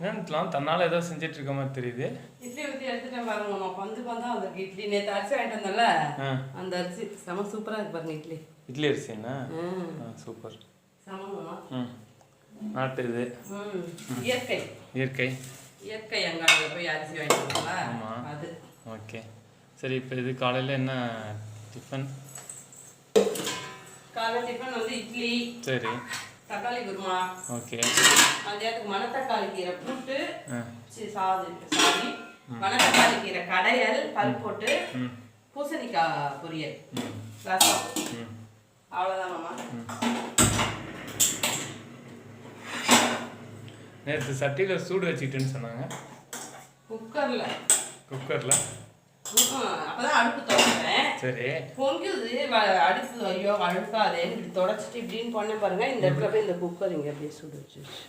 என்னலாம் தன்னால் ஏதோ செஞ்சுட்டு இருக்க மாதிரி தெரியுது. இட்லி ஊற்றி எடுத்துட்டேன் பாருங்க நம்ம பந்து பந்தா வந்திருக்கு. இட்லி நேற்று அரிசி வாங்கிட்டு வந்தோம்ல ஆ. அந்த அரிசி செம சூப்பராக இருக்கு பாருங்க இட்லி. இட்லி அரிசி என்ன? சூப்பர். நாட்டு இது. இயற்கை. இயற்கை. இயற்கை அங்காடியில் போய் அரிசி வாங்கிட்டு வந்தோம்ல ஆமா. அது. ஓகே. சரி இப்போ இது காலையில் என்ன டிஃபன் காலை டிஃபன் வந்து இட்லி. சரி. தக்காளி குருமா. ஓகே. மதியத்துக்கு மணத்தக்காளி கீரை புட்டு சாது சாரி மணத்தக்காளி கீரை கடையல் பருப்பு போட்டு பூசணிக்காய் பொரியல். ரசம் அவ்வளோதான் மாமா. நேற்று சட்டியில் சூடு வச்சுக்கிட்டுன்னு சொன்னாங்க. குக்கரில். குக்கரில்? அப்பதான் அடுப்பு தொடப்பேன் சரி. பொங்குது வ- அடுப்பு ஐயோ அழுக்காதேன்னு இப்படி தொடச்சிட்டு இப்படின்னு பண்ணேன் பாருங்க. இந்த இடத்துல போய் இந்த குக்கர் இங்க அப்படியே சூடு வச்சிருச்சு.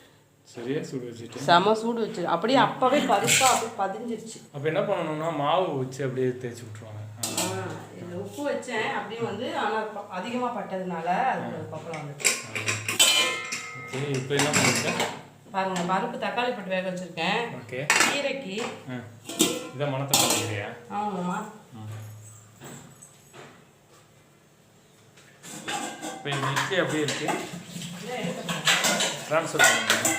சரியா சூடு வச்சுட்டு செம சூடு வச்சு அப்படியே அப்பவே பருப்பா அப்படியே பதிஞ்சிருச்சு. அப்போ என்ன பண்ணணும்னா மாவு வச்சு அப்படியே தேய்ச்சி இதுல உப்பு வச்சேன். அப்படியே வந்து ஆனா ப- அதிகமா பட்டதுனால அது பப்பளம் வந்துச்சு சரி இப்போ என்ன பண்ணிருக்கேன் பாருங்க பருப்பு தக்காளி போட்டு வேக வச்சிருக்கேன். ஓகே. கீரைக்கு ஆ இதான் மணத்தை பண்ணிக்கிறியா ஆமாம்மா. இப்போ இட்லி அப்படியே இருக்கு. இதை. ட்ரான்ஸ்ஃபர் பண்ணுங்க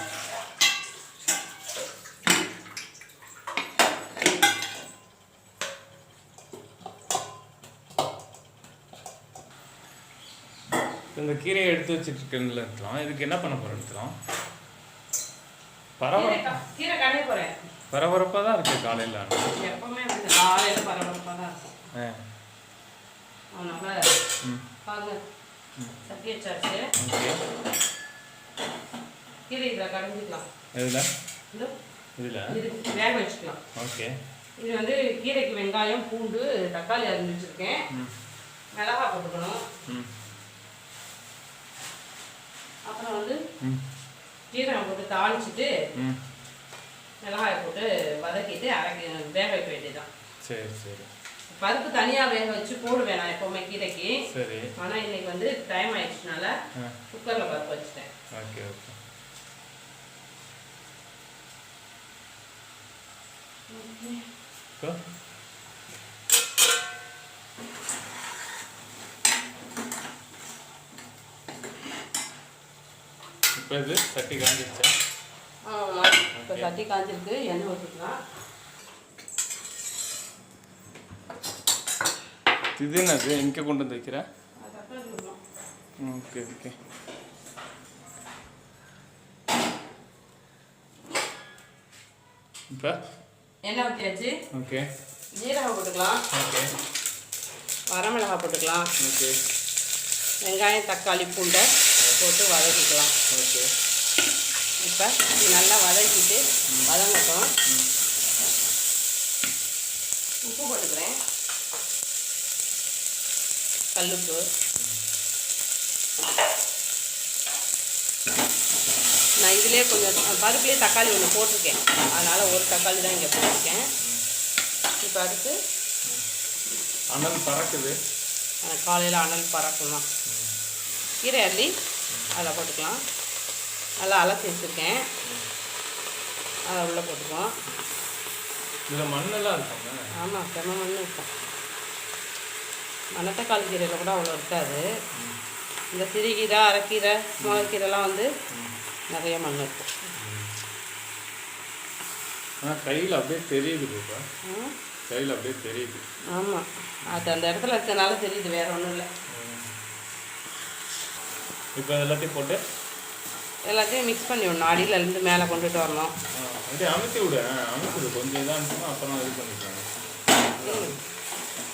இந்த கீரையை எடுத்து வச்சுட்டு இருக்கேன்ல இருக்கலாம் இதுக்கு என்ன பண்ண போறோம் இருக்கலாம் பரவ கீரை க- கீரை கடைய போறேன். பரபரப்பாக தான் இருக்கு காலையில். எப்பவுமே காலையில பரபரப்பா தான் இருக்கும் அதனால பாருங்க. சட்டி வச்சாச்சு. கீரை இதில் கடைஞ்சிக்கலாம். இதோ இதில்? இது வேக வச்சுக்கலாம். ஓகே. இது வந்து கீரைக்கு வெங்காயம் பூண்டு தக்காளி அரிஞ்சு வச்சிருக்கேன். ம். மிளகா போட்டுக்கணும். ம். அப்புறம் வந்து ம். ஜீரகம் போட்டு தாளிச்சிட்டு மிளகாயை போட்டு வதக்கிட்டு அரைக்க வேக வைக்க வேண்டியதுதான். சரி சரி. பருப்பு தனியாக வேக வச்சு போடுவேன் நான் எப்போவுமே கீரைக்கு. சரி. ஆனால் இன்னைக்கு வந்து டைம் ஆயிடுச்சுனால குக்கரில் பருப்பு வச்சுட்டேன். ஓகே. ஓகே. இப்போ? இப்போ இது சட்டி காஞ்சிருச்சா? ஆமாம் இப்போ சட்டி காஞ்சிருக்கு எண்ணெய் ஊற்றிக்கலாம் இது என்னது? எங்கே கொண்டு வந்து வைக்கிற அது தக்காளி போடணும் ஓகே ஓகே. இப்போ? எண்ணெய் ஊற்றியாச்சு ஓகே. ஜீரகம் போட்டுக்கலாம். ஓகே. வரமிளகா போட்டுக்கலாம். ஓகே. வெங்காயம் தக்காளி பூண்டை. போட்டு வதக்கிக்கலாம். ஓகே. இப்போ இது நல்லா வதக்கிட்டு வதங்கட்டும். உப்பு போட்டுக்கிறேன். கல்லுப்பு. நான் இதுலேயே கொஞ்சம் பருப்புலேயே தக்காளி ஒன்று போட்டிருக்கேன். அதனால் ஒரு தக்காளி தான் இங்கே போட்டிருக்கேன். இப்போ அடுத்து அனல் பறக்குது. காலையில் அனல் பறக்கும்? தான் கீரை அள்ளி. அதில் போட்டுக்கலாம். நல்லா அலசி வச்சுருக்கேன். அதை உள்ளே போட்டுக்குவோம். இதில் மண்ணெல்லாம் இருக்குங்க. ஆமாம் செம்ம மண் இருக்கும். மணத்தக்காளி கீரையில் கூட அவ்வளோ இருக்காது. இந்த சிறுகீரை அரைக்கீரை முளைக்கீரைலாம் வந்து நிறைய மண் இருக்கும். ஆனால் கையில் அப்படியே தெரியுது கையில் அப்படியே தெரியுது. ஆமாம் அது அந்த இடத்துல இருக்கனால தெரியுது வேற ஒன்றும் இல்லை. இப்போ எல்லாத்தையும் போட்டு? எல்லாத்தையும் மிக்ஸ் பண்ணி விடணும். அடியில இருந்து மேலே கொண்டுட்டு வரணும். அப்படியே அமுத்தி விடு. அமுத்தி விடு. கொஞ்சம் இதாக இருந்துச்சுன்னா அப்புறம் இது பண்ணிக்கலாம்.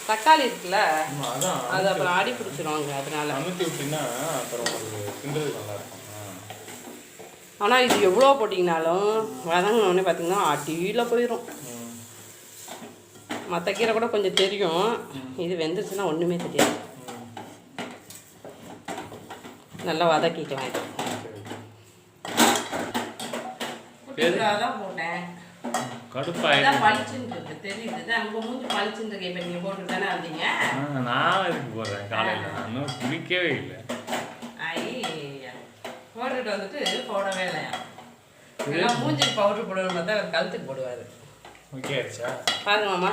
தக்காளி இருக்குல்ல? அதான். அது அப்புறம் அடி பிடிச்சிருவாங்க அதனால. அமுத்தி விட்டிங்கன்னா அப்புறம் உங்களுக்கு கிண்டுறது நல்லா இருக்கும். ஆ. ஆனால் இது எவ்வளோ போட்டிங்கனாலும் வதங்கினோடனே பார்த்தீங்கன்னா அடியில் போயிடும். மற்ற கீரை கூட கொஞ்சம் தெரியும். இது வெந்துருச்சுன்னா ஒன்றுமே தெரியாது ம். நல்லா வதக்கிக்கலாம் இது சரி. தான் போட்டேன் கடுப்பாயிடும் அதான் பளிச்சுன்னு இருக்கு தெரியுது இதான் உங்கள் மூஞ்சி பளிச்சுன்னு இருக்கு இப்போ நீங்கள் போட்டு தானே வந்தீங்க? ஆ, நான் இதுக்கு போடுறேன்? காலையில் நான் இன்னும் குளிக்கவே இல்லை. போட்டுட்டு வந்துட்டு போடவே இல்லையா? மூஞ்சிக்கு பவுடர் போடணும் பார்த்தா அவர் கழுத்துக்கு போடுவார். ஓகே ஆச்சா பாருங்க மாமா.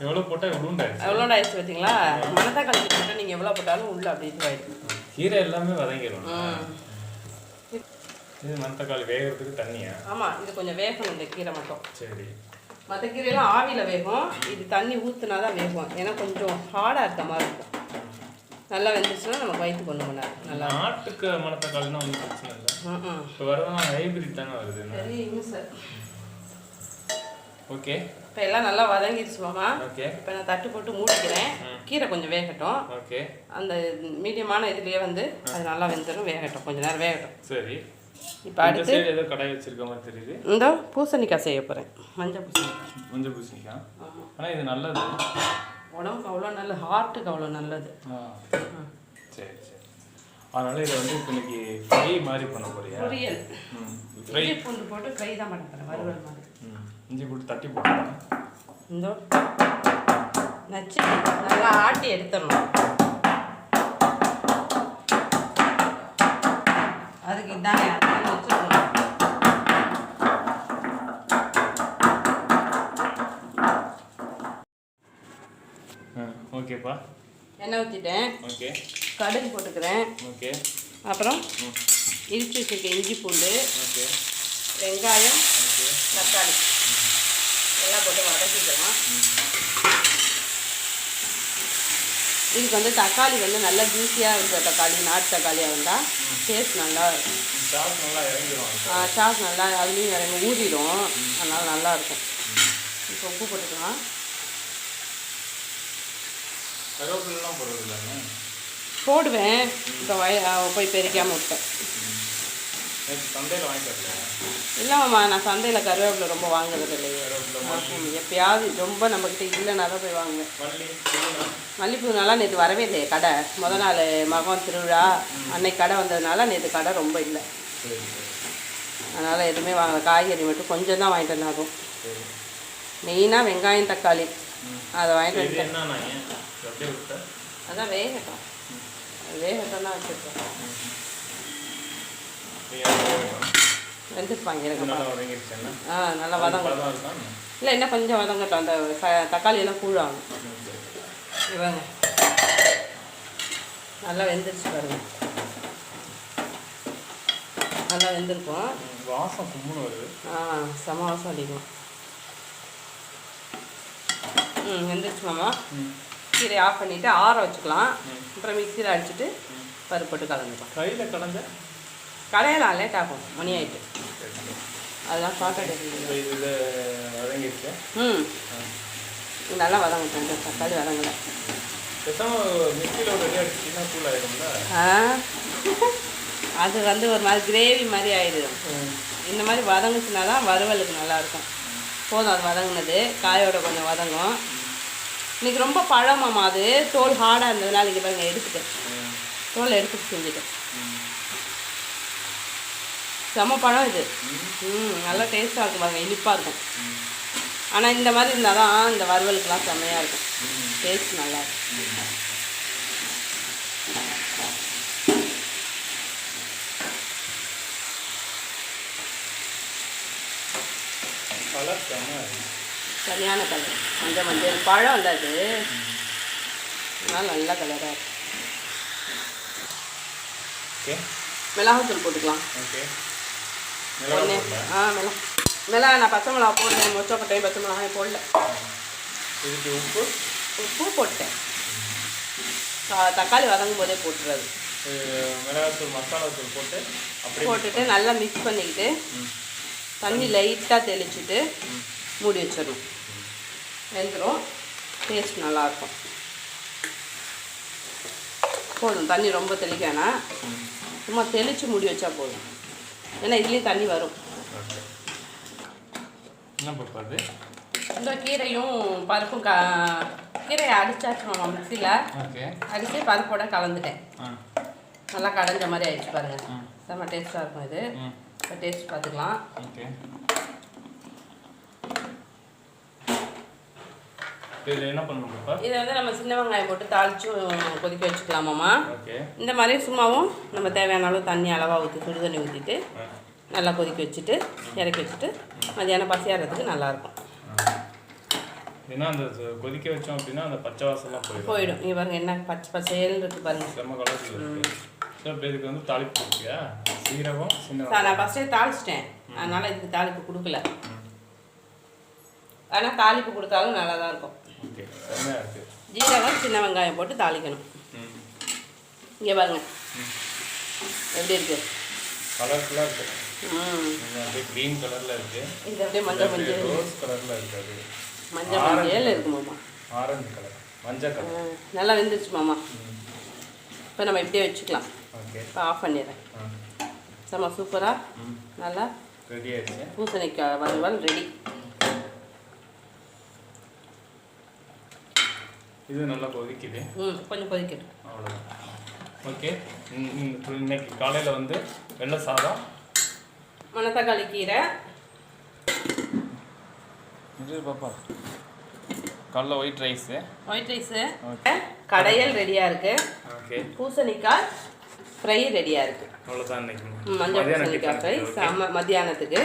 எவ்வளோ போட்டால் உளுண்டாச்சு எவ்வளோ ஆயிடுச்சு பார்த்தீங்களா? மணத்தக்காளி போட்டால் நீங்கள் எவ்வளோ போட்டாலும் உள்ள அப்படி இதுவாயிடும் கீரை எல்லாமே வதங்கிடும் இது மணத்தக்காளி வேகிறதுக்கு தண்ணியா? ஆமாம் இது கொஞ்சம் வேகணும் இந்த கீரை மட்டும். சரி. மற்ற கீரையெல்லாம் ஆவியில் வேகும். இது தண்ணி ஊற்றுனா தான் வேகும். ஏன்னா கொஞ்சம் ஹார்டாக இருக்க மாதிரி இருக்கும். நல்லா வெந்துச்சுன்னா நம்ம வயிற்று கொண்டு போனார் நல்லா நாட்டுக்கு மணத்தக்காளினா ஒன்றும் பிரச்சனை இல்லை. இப்போ வரதான் ஹைபிரிட் தானே வருது சரிங்க சார் ஓகே இப்போ எல்லாம் நல்லா வதங்கிடுச்சு மாமா இப்போ நான் தட்டு போட்டு மூடிக்கிறேன். கீரை கொஞ்சம் வேகட்டும். ஓகே அந்த மீடியமான இதுலேயே வந்து அது நல்லா வெந்துடும் வேகட்டும். கொஞ்சம் நேரம் வேகட்டும். சரி. இப்போ அடுத்து ஏதோ கடாய் வச்சிருக்க மாதிரி தெரியுது. இந்த பூசணிக்காய் செய்ய போகிறேன் மஞ்சள் பூசணிக்காய். மஞ்சள் பூசணிக்கா ஆமாம் ஆனால் இது நல்லது. உடம்புக்கு அவ்வளோ நல்லது ஹார்ட்டுக்கு அவ்வளோ நல்லது. சரி சரி. அதனால இதை வந்து இப்போ இன்னைக்கு ஃப்ரை மாதிரி பண்ண போறியா? பொரியல். ஃப்ரை பூண்டு போட்டு ஃப்ரை தான் பண்ண போகிறேன் வறுவல் மாதிரி. இஞ்சி போட்டு தட்டி போட்டுக்கலாம் இந்த. நச்சு. நல்லா ஆட்டி எடுத்துடணும். அதுக்கு அதனால வச்சுக்கணும் ஆ ஓகேப்பா. எண்ணெய் ஊற்றிட்டேன் ஓகே. கடுகு போட்டுக்கிறேன். ஓகே. அப்புறம் இடிச்சு வச்சுருக்க இஞ்சி பூண்டு ஓகே. வெங்காயம் ஓகே. தக்காளி. எல்லாம் போட்டு வதக்கிக்கலாம். இதுக்கு வந்து தக்காளி வந்து நல்லா ஜூஸியாக இருக்கிற தக்காளி நாட்டு தக்காளியாக இருந்தால் டேஸ்ட் நல்லா இருக்கும். சாஸ் நல்லா இறங்கிடும் அது. சாஸ் நல்லா அதுலேயும் இறங்கி ஊறிடும். அதனால் நல்லா இருக்கும். இப்போ உப்பு போட்டுக்கலாம். போடுவேன். இப்போ வய போய் பெருக்காமல் விட்டேன் நேற்று சந்தையில் வாங்கிட்டு வரலையா இல்லைம்மா நான் சந்தையில் கருவேப்பிலை ரொம்ப வாங்குறது இல்லையே. எப்பயாவது ரொம்ப நம்மக்கிட்ட இல்லைன்னா தான் போய் வாங்குவேன். மல்லி புதினா. மல்லிப்பூ நல்லா நேற்று வரவே இல்லையே கடை. முத நாள் மகம் திருவிழா அன்னைக்கு கடை வந்ததுனால நேற்று கடை ரொம்ப இல்லை. அதனால் எதுவுமே வாங்கல. காய்கறி மட்டும் கொஞ்சம் தான் வாங்கிட்டு வந்தாகும். மெயினாக வெங்காயம் தக்காளி. அதை வாங்கிட்டு வந்துட்டேன். அதான் வேகட்டும். வேகட்டும் தான் வச்சுருக்கேன். வெந்துருப்பாங்க எனக்கு ஆ நல்லா வதங்க பழம் இருக்கா? இல்லை இன்னும் கொஞ்சம் வதங்கட்டும். அந்த தக்காளி எல்லாம் கூழாகும் இவங்க. நல்லா வெந்துருச்சு பாருங்க. நல்லா வெந்திருக்கும். வாசம் கும்முன்னு வருது. ஆ செம வாசம் அடிக்கும் ம் வெந்துருச்சு மாமா. கீரை ஆஃப் பண்ணிவிட்டு ஆற வச்சுக்கலாம். அப்புறம் மிக்சியில் அடிச்சுட்டு பருப்பு போட்டு கலந்துக்கலாம். கையில் கலந்த கடையெல்லாம் லேட் ஆகும் மணி ஆயிட்டு. அதெல்லாம் வதங்கிடுச்சு ம். நல்லா இந்த தக்காளி வதங்கலை. அது வந்து ஒரு மாதிரி கிரேவி மாதிரி ஆயிடும். இந்த மாதிரி வதங்குச்சுனா தான் வறுவலுக்கு நல்லாயிருக்கும். போதும் அது வதங்குனது. காயோட கொஞ்சம் வதங்கும். இன்னைக்கு ரொம்ப பழமாமா அது. தோல் ஹார்டாக இருந்ததுனால இங்கே பாருங்க எடுத்துட்டேன். தோல் எடுத்துட்டு செஞ்சுட்டேன். செம பழம் இது. ம் நல்லா டேஸ்ட்டாக இருக்கும் பாருங்க இனிப்பாக இருக்கும். ஆனால் இந்த மாதிரி இருந்தால் தான் இந்த வறுவலுக்குலாம் செம்மையாக இருக்கும். டேஸ்ட் நல்லா இருக்கும். சரியான கலர் மஞ்சள் மஞ்சள் பழம் இல்லை அது. அதனால் நல்ல கலராக இருக்கும் மிளகாத்தூள் போட்டுக்கலாம். ஓகே ஒன்று ஆ மிளகா. மிளகா நான் பச்சை மிளகா போடுறேன் மொச்சக்கொட்டையும் பச்சை மிளகாயும் போடல. இதுக்கு உப்பு? உப்பு போட்டேன். தக்காளி வதங்கும் போதே போட்டுறது. மிளகாத்தூள் மசாலாத்தூள் போட்டு அப்படியே போட்டுட்டு நல்லா மிக்ஸ் பண்ணிக்கிட்டு. தண்ணி லைட்டாக தெளிச்சுட்டு மூடி வச்சிடணும். வெந்துடும் டேஸ்ட் நல்லாயிருக்கும் போதும். தண்ணி ரொம்ப தெளிக்க வேணாம். சும்மா தெளித்து மூடி வச்சா போதும். ஏன்னா இதுலேயும் தண்ணி வரும். என்ன இந்த கீரையும் பருப்பும் க கீரையை அடிச்சாச்சு மாமா மிக்சியில்? அடித்து பருப்போட கலந்துட்டேன். நல்லா கடைஞ்ச மாதிரி ஆயிடுச்சு பாருங்க. ம். செம்ம டேஸ்ட்டாக இருக்கும் இது. இப்போ டேஸ்ட் பார்த்துக்கலாம். ஓகே. இதில் என்ன பண்ணணும் இதை வந்து நம்ம சின்ன வெங்காயம் போட்டு தாளிச்சும் கொதிக்க வச்சுக்கலாமாம்மா. ஓகே. இந்த மாதிரி சும்மாவும் நம்ம தேவையான அளவு தண்ணி அளவாக ஊற்றி சுடு தண்ணி ஊற்றிட்டு நல்லா கொதிக்க வச்சுட்டு இறக்கி வச்சுட்டு மதியானம் பசியாடுறதுக்கு நல்லாயிருக்கும். ஏன்னா அந்த கொதிக்க வச்சோம் அப்படின்னா அந்த பச்சை வாசம்லாம் போயிடும். போயிடும். இங்கே பாருங்க என்ன பச்சை பச்சையல் இருக்கு பாருங்க. செம்ம ஸோ இப்போ இதுக்கு வந்து தாளிப்பு கொடுப்பியா? சீரகம் சின்ன நான் ஃபஸ்ட்டே தாளிச்சிட்டேன். அதனால் இதுக்கு தாளிப்பு கொடுக்கல. ஆனால் தாளிப்பு கொடுத்தாலும் நல்லா தான் இருக்கும். ஓகே செம்மையாக ஜீரகம் சின்ன வெங்காயம் போட்டு தாளிக்கணும். இங்கே பாருங்க. எப்படி இருக்கு? கலர்ஃபுல்லாக அப்படியே க்ரீன் கலரில் இருக்கு. இது அப்படியே மஞ்சள் மஞ்சள். ரோஸ் கலரில் இருக்கு அது. மஞ்சள் மஞ்சள் இருக்கு மாமா. ஆரஞ்சு கலர் மஞ்சள் கலர் ம், நல்லா வெந்துருச்சு மாமா. இப்போ நம்ம இப்படியே வச்சுக்கலாம். ஓகே. இப்போ ஆஃப் பண்ணிடுறேன். செம்ம சூப்பராக நல்லா? ரெடி ஆயிடுச்சு. பூசணிக்காய் வறுவல் ரெடி இது நல்லா கொதிக்குது. ம் கொஞ்சம் கொதிக்கட்டும். அவ்வளோதான் ஓகே இன்னைக்கு காலையில் வந்து வெள்ளை சாதம். மணத்தக்காளி கீரை. இது பாப்பா. காலைல ஒயிட் ரைஸு ஒயிட் ரைஸு கடையல் ரெடியாக இருக்குது ஓகே பூசணிக்காய் ஃப்ரை ரெடியாக இருக்குது அவ்வளோதான் இன்னைக்கு. மஞ்சள் பூசணிக்காய் ஃப்ரை மத்தியானத்துக்கு.